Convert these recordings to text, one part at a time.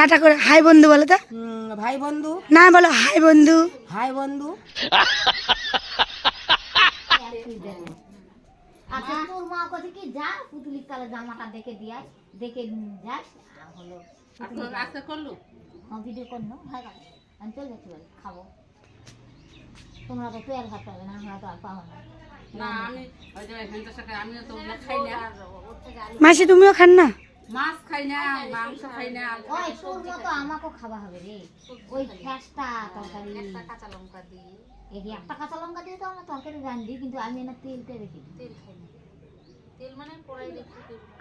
Tata করে high বন্ধু বলো তো। ভাই বন্ধু। না বলো হাই বন্ধু। হাই বন্ধু। আচ্ছা তোর মা কথা কি যা পুতুলির তালে জামাটা দেখে দিয়াস দেখে নিয়ে যাস আর হলো আজকে করলু? হ্যাঁ ভিডিও করল হয়ে আমি চলে যাচ্ছি বলে খাব। তোমরা তো তেল ভাত পাবে না আমরা তো আর পাবো না। মাসি তুমিও খান না? মাছ খাই না মাংস খাই না ওই তোর মতো আমাকেও খাওয়া হবে রে ওই ফ্যাসটা তরকারি। একটা কাঁচা লঙ্কা দিয়ে এই একটা কাঁচা লঙ্কা দিয়ে তো আমরা তরকারি রান্ধি কিন্তু আমি না তেলটা রেখে তেল খাই না। তেল মানে কড়াই রেখে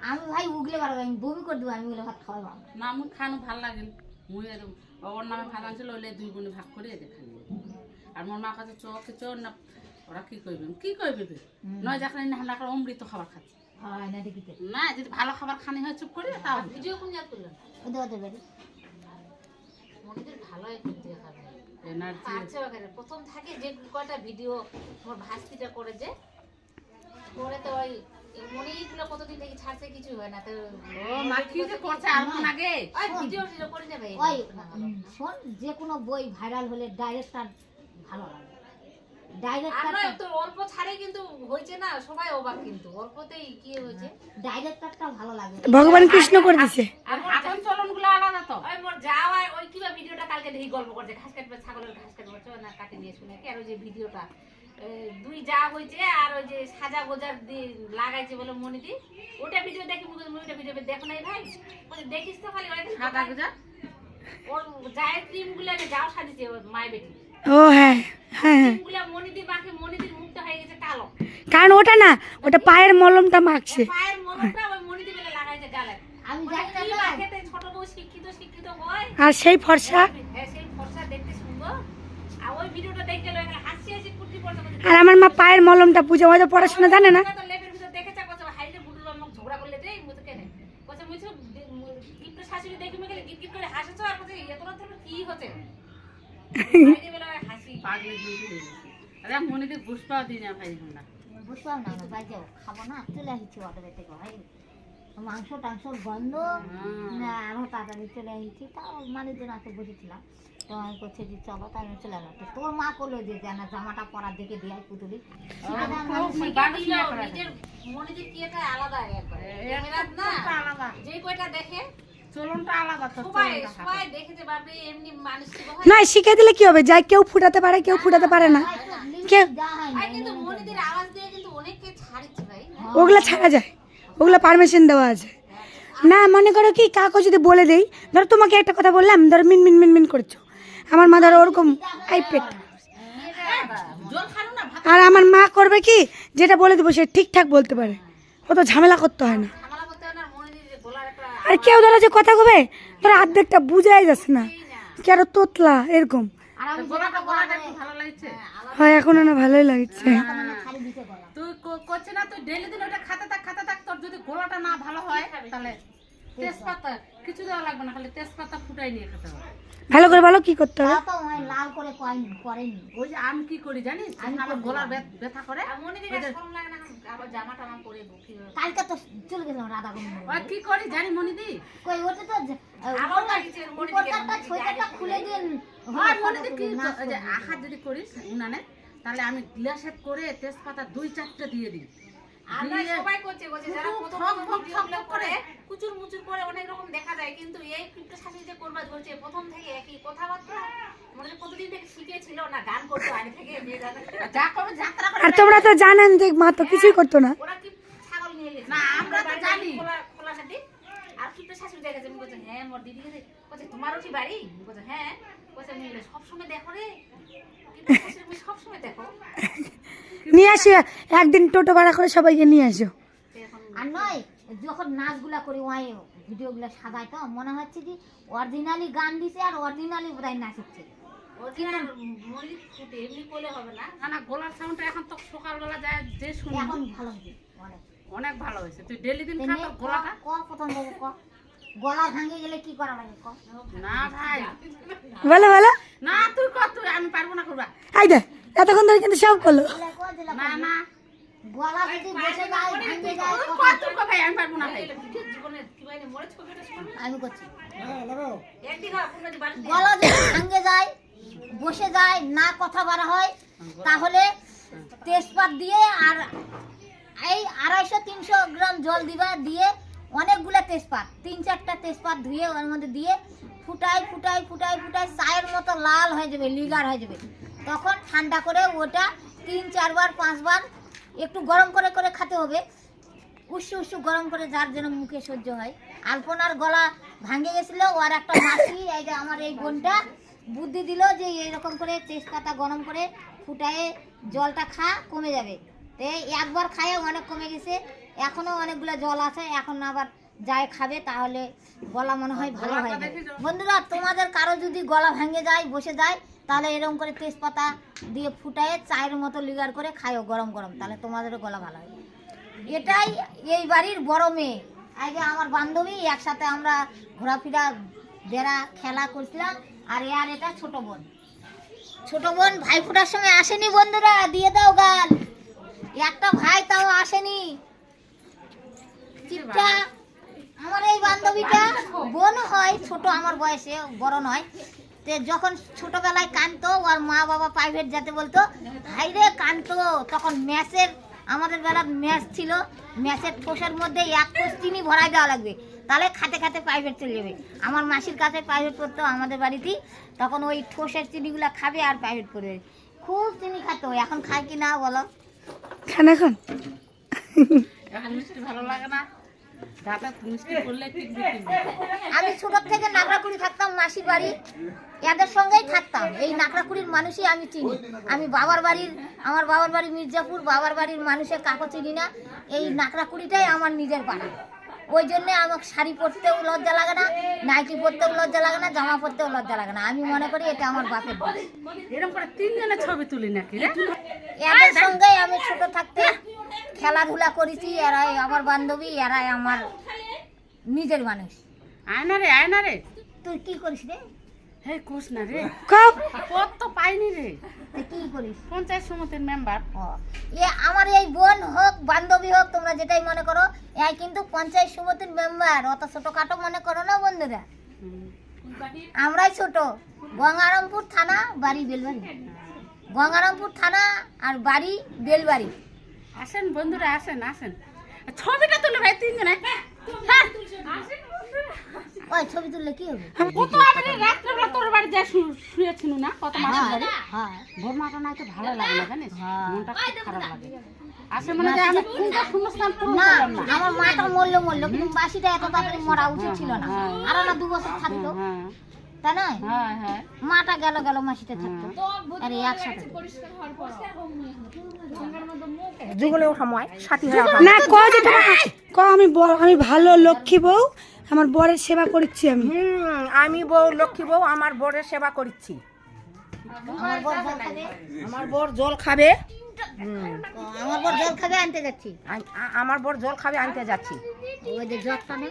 আমি ভাই উগলে পারব আমি বমি করে দেবো আমি ওগুলো ভাত খাওয়াই পারব না। মুই খানো ভালো লাগে। মুই আর ওর নামে ভাত আনছিল ওইলে দুই বোনে ভাগ করে এদের খাই আর মোর মা কাছে চোখে চোর না ওরা কি করবে কি করবে বে? নয় যাকে না হালা করে অমৃত খাবার খাচ্ছে। না যদি ভালো খাবার খানি হয় চুপ করে তাও ভিডিও কোন জায়গা করলেন ওদের ওদের মনিদের ভালো একটু দেখাবে এনার্জি আচ্ছা প্রথম থাকে যে কয়টা ভিডিও তোমার ভাস্তিটা করে যে পরে তো ওই মনিগুলো কতদিন থেকে ছাড়ছে কিছু হয় না তো ও মা কি যে করছে আলমন আগে? ওই ভিডিও করে যাবে ওই শোন যে কোনো বই ভাইরাল হলে ডাইরেক্টর ভালো লাগে ডাইরেক্টর আমরা তো অল্প ছাড়ে কিন্তু হয়েছে না সবাই অবাক কিন্তু। অল্পতেই কি হয়েছে? ডাইরেক্টরটা ভালো লাগে। ভগবান কৃষ্ণ করে দিছে আর এখন চলন আলাদা তো। ওই মোর যাওয়ার ওই কিবা ভিডিওটা কালকে দেখি গল্প করছে ঘাস কাটবে ছাগলের ঘাস কাটবে চল না কাটে নিয়ে শুনে আর ওই যে ভিডিওটা দুই যা হয়েছে আর ওই যে সাজা গোজার দিয়ে লাগাইছে বলে মনিদি ওটা ভিডিও দেখি মুখে ওইটা ভিডিও দেখো নাই ভাই? দেখিস তো খালি ওই সাদা গুজা? ওর জায়ের ক্রিমগুলা যাও সাজিছে মায়ের বেটি। ও হ্যাঁ। হ্যাঁ হ্যাঁ হয়ে কারণ ওটা না ওটা পায়ের মলমটা মাখছে হয় আর সেই ফর্সা হ্যাঁ, সেই ফর্সা দেখতে সুন্দর আর আমার মা পায়ের মলমটা পুজো হয়তো পড়াশোনা জানে না শাশুড়ি দেখি গেলে গিট গিট করে হাসেছো, আর কি হচ্ছে? না আমরা না আমরা না মাংস টাংসর গন্ধ না আরও তাড়াতাড়ি চলে আসছি তাও মানুষজন আছে বসেছিলাম তো আমি করছে যে চলো তাই আমি চলে এলাম তোর মা করল যে জানা জামাটা পরা দেখে দিয়ে পুতুলি আলাদা না, আলাদা যে কয়টা দেখে, না শিখে দিলে কি হবে? যাই কেউ ফুটাতে পারে কেউ ফুটাতে পারে না। কেউ যা না আর কিন্তু মনিদের আওয়াজ দিয়ে কিন্তু অনেককে ছাড়ছে ভাই ওগুলো ছাড়া যায়। ওগুলো পারমিশন দেওয়া আছে। না মনে করো কি কাকু যদি বলে দেই ধরো তোমাকে একটা কথা বললাম ধরো মিন মিন মিন মিন করছ। আমার মা ধরো ওরকম আই পেট জল খানো না ভাত আর আমার মা করবে কি যেটা বলে দেবো সে ঠিকঠাক বলতে পারে। অত ঝামেলা করতে হয় না। হয় আর কেউ ধরো যে কথা কবে? ধরো আর্ধেকটা বুঝাই যাচ্ছে না। কি আরও তোতলা এরকম। আর আমি গলাটা গলাটা একটু ভালো লাগছে। হয় এখন না ভালোই লাগছে। খালি দিতে গলা তুই ক- করছিস না তুই ডেলি দিন ওটা খাতে থাক খাতে থাক তোর যদি গোলাটা না ভালো হয় তাহলে তেজপাতা কিছু দেওয়া লাগবে না খালি তেজপাতা ফুটাই নিয়ে খেতে হবে। ভালো করে বলো কি করতে হবে? তো ওই লাল করে করেনি করেনি। ওই যে আমি কি করি জানিস? আমার ব্যথা করে। লাগে না আবার জামা টামা পরে কালকে তো চলে গেলাম রাধা কুণ্ড ওই কি করি জানি মনিদি কই ওটা তো যে- আমার মনিদিকে উপরটা খুলে দিন। হয় মনিদি কি ওই যদি করিস উনানে তাহলে আমি গ্লাসে করে তেজপাতা দুই চারটে দিয়ে দিই। আমরা সবাই করছে করছে। যারা প্রথম করে। কুচুর মুচুর করে অনেক রকম দেখা যায়। কিন্তু এই ক্রিপ্টো শাসি যে করবা ধরছে প্রথম থেকে একই কথাবার্তা। হয় কতদিন থেকে শিখেছিল না গান করতো আগে থেকে মেয়ে জানে। যা করো যাত্রা করে আর তোমরা তো জানেন যে মা তো কিছুই করতো না। কি নিয়ে গেছে? আমরা তো জানি। খোলা খোলা খাটি। শাশুড়ি দেখেছে আমি বলছে হ্যাঁ মোর দিদি বলছে তোমারও কি বাড়ি? বলছে হ্যাঁ। বলছে আমি সবসময় দেখো রে। ক্রিপ্টো শাশুড়ি তুমি সবসময় দেখো। নিয়ে আসি একদিন টোটো ভাড়া করে সবাইকে নিয়ে আসো। আর নয় যখন নাচগুলা করি ওয়াই ভিডিওগুলো সাজাই তো মনে হচ্ছে যে অরিজিনালি গান দিছে আর অরিজিনালি বোধহয় নাচিচ্ছে ওদিনের মরি ফুটে এমনি করলে হবে না। না না সাউন্ডটা এখন তো সকালবেলা যায় যে শুনি। এখন ভালো হচ্ছে অনেক। ভালো হয়েছে। তুই ডেলি দিন খা তোর ক গলাটা? ক প্রথম ক? গলা ভাঙে গেলে কি করা লাগে ক? না ভাই। বলো বলো। না তুই কর তুই আমি পারব না করবা। আই দে এতক্ষণ ধরে কিন্তু সব করল। ক না না। গলা যদি বসে যায় ভাঙে যায় ক- তুই ভাই আমি পারব না ভাই। জীবনে কি বাইরে মরে ছবিটা আমি করছি গলা যদি ভাঙে যায় বসে যায়, না কথা বলা হয়, তাহলে তেজপাত দিয়ে আর এই আড়াইশো তিনশো গ্রাম জল দিবা, দিয়ে অনেকগুলো তেজপাত, তিন চারটা তেজপাত ধুয়ে ওর মধ্যে দিয়ে ফুটাই ফুটাই ফুটাই ফুটাই চায়ের মতো লাল হয়ে যাবে, লিগার হয়ে যাবে। তখন ঠান্ডা করে ওটা তিন, চারবার, পাঁচবার একটু গরম করে করে খেতে হবে। উষ্ণ উষ্ণ গরম করে যার যেন মুখে সহ্য হয়। আলপনার গলা ভাঙে গেছিল, ওর একটা মাসি, এই যে আমার এই বোনটা বুদ্ধি দিল যে এরকম করে তেজপাতা গরম করে ফুটায়ে জলটা খা কমে যাবে। তো এই একবার খায়ে অনেক কমে গেছে। এখনও অনেকগুলো জল আছে এখন আবার যাই খাবে তাহলে গলা মনে হয় ভালো হয় বন্ধুরা তোমাদের কারও যদি গলা ভেঙে যায় বসে যায় তাহলে এরকম করে তেজপাতা দিয়ে ফুটায়ে চায়ের মতো লিগার করে খায়ও গরম গরম তাহলে তোমাদেরও গলা ভালো হয় এটাই এই বাড়ির বড় মেয়ে। আগে আমার বান্ধবী একসাথে আমরা ঘোরাফেরা বেড়া খেলা করছিলাম। আর আর, এটা ছোট বোন। ছোট বোন ভাই ফোটার সময় আসেনি বন্ধুরা, দিয়ে দাও গাল। একটা ভাই তাও আসেনি। আমার এই বান্ধবীটা বোন হয়, ছোট আমার বয়সে, বড় নয়। তে যখন ছোটবেলায় কানতো, ওর মা বাবা প্রাইভেট যেতে বলতো, ভাই রে, কানতো। তখন ম্যাচের, আমাদের বেলার ম্যাচ ছিল। ম্যাচের ঠোসের মধ্যে এক কোষ চিনি ভরাই দেওয়া লাগবে। তাহলে খাতে খাতে প্রাইভেট চলে যাবে। আমার মাসির কাছে প্রাইভেট পড়তো আমাদের বাড়িতেই। তখন ওই ঠোসের চিনিগুলো খাবে আর প্রাইভেট করবে খুব চিনি খাতো এখন খায় কি না বলো? খান এখন। মিষ্টি ভালো লাগে না। আমি ছোট থেকে নাগরাকুড়ি থাকতাম মাসির বাড়ি। এদের সঙ্গেই থাকতাম। এই নাগরাকুড়ির মানুষই আমি চিনি। আমি বাবার বাড়ির আমার বাবার বাড়ি মির্জাপুর বাবার বাড়ির মানুষের কাকো চিনি না। এই নাগরাকুড়িটাই আমার নিজের বাড়ি ওই জন্যে আমার শাড়ি পরতেও লজ্জা লাগে না নাইটি পরতেও লজ্জা লাগে না জামা পরতেও লজ্জা লাগে না। আমি মনে করি এটা আমার বাপের এরকম করে তিনজনের ছবি তুলি নাকি এদের সঙ্গে আমি ছোট থাকতে খেলাধুলা করেছি এরাই আমার বান্ধবী এরাই আমার নিজের মানুষ। আয়না রে আয়না রে তুই কি করিস রে? হে কোষ না রে। কব কত তো পাইনি রে। তুই কি করিস? পঞ্চায়েত সমিতির মেম্বার ও, এ আমার এই বোন হোক বান্ধবী হোক তোমরা যেটাই মনে করো এই কিন্তু পঞ্চায়েত সমিতির মেম্বার অত ছোটখাটো মনে করো না বন্ধুরা। আমরাই ছোট। গঙ্গারামপুর থানা বাড়ি বেলবাড়ি। গঙ্গারামপুর থানা আর বাড়ি বেলবাড়ি। আসেন বন্ধুরা আসেন আসেন। ছবিটা তুলে ভাই তিনজনে। হ্যাঁ। ওই ছবি তুললে কি হবে? কত আমি রাত্রেবেলা তোর বাড়ি যা শুয়েছিল না? কত মাস ধরে হ্যাঁ। বৌমাটা নাই তো ভালো লাগে না জানিস? হ্যাঁ। মনটা খারাপ লাগে। আসলে মনে যে আমি কোনটা শূন্যস্থান পূরণ না করলাম না। আমার মাটা মরলো মরলো কিন্তু বাসিটা এত তাড়াতাড়ি মরা উচিত ছিল না। আর না দু বছর থাকতো হ্যাঁ তাই না হ্যাঁ হ্যাঁ। মাটা গেল গেল মাসিটা থাকতো। আরে একসাথে। যুগলেও সময় সাথী না ক যে ক আমি আমি ভালো লক্ষ্মী বউ আমার বরের সেবা করছি আমি। হুম আমি বউ লক্ষ্মী বউ আমার বরের সেবা করছি। আমার বর জল খাবে? আমার বর জল খাবে? আমার বর জল খাবে আনতে যাচ্ছি। আমার বর জল খাবে আনতে যাচ্ছি। ওই যে জল খাবে।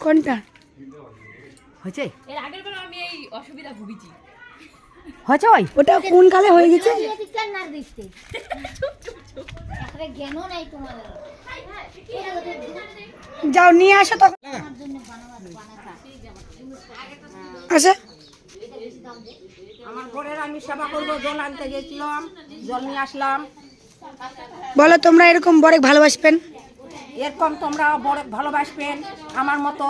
কোনটা হয়েছে? এর আগের বার আমি এই অসুবিধা ভুগেছি। হয়েছে ওই ওটা কোন কালে হয়ে গেছে? যাও নিয়ে আসো তখন। আসো। আমার বরের আমি সেবা করব জল আনতে গেছিলাম জল নিয়ে আসলাম। বলো তোমরা এরকম বরে ভালোবাসবেন? এরকম তোমরা বড় ভালোবাসবেন আমার মতো।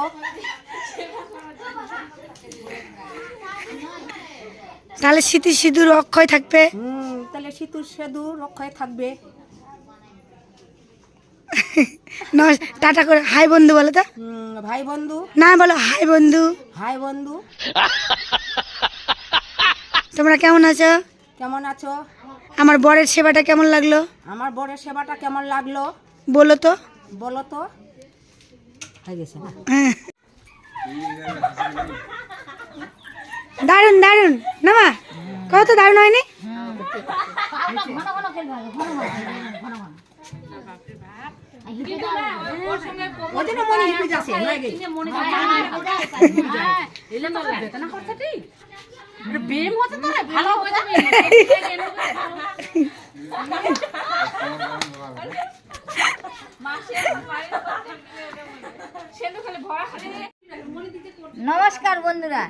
তাহলে স্মৃতি সিঁদুর অক্ষয় থাকবে? তাহলে শীতুর সেদু রক্ষায় থাকবে। টাটা করে হাই বন্ধু বলো তো। ভাই বন্ধু। না বলো হাই বন্ধু। হাই বন্ধু। তোমরা কেমন আছো? কেমন আছো? আমার বরের সেবাটা কেমন লাগল? আমার বরের সেবাটা কেমন লাগল? বলো তো। বলো তো। হয়ে গেছে না? দারুণ দারুণ না মা কত দারুণ হয়নি? নমস্কার বন্ধুরা।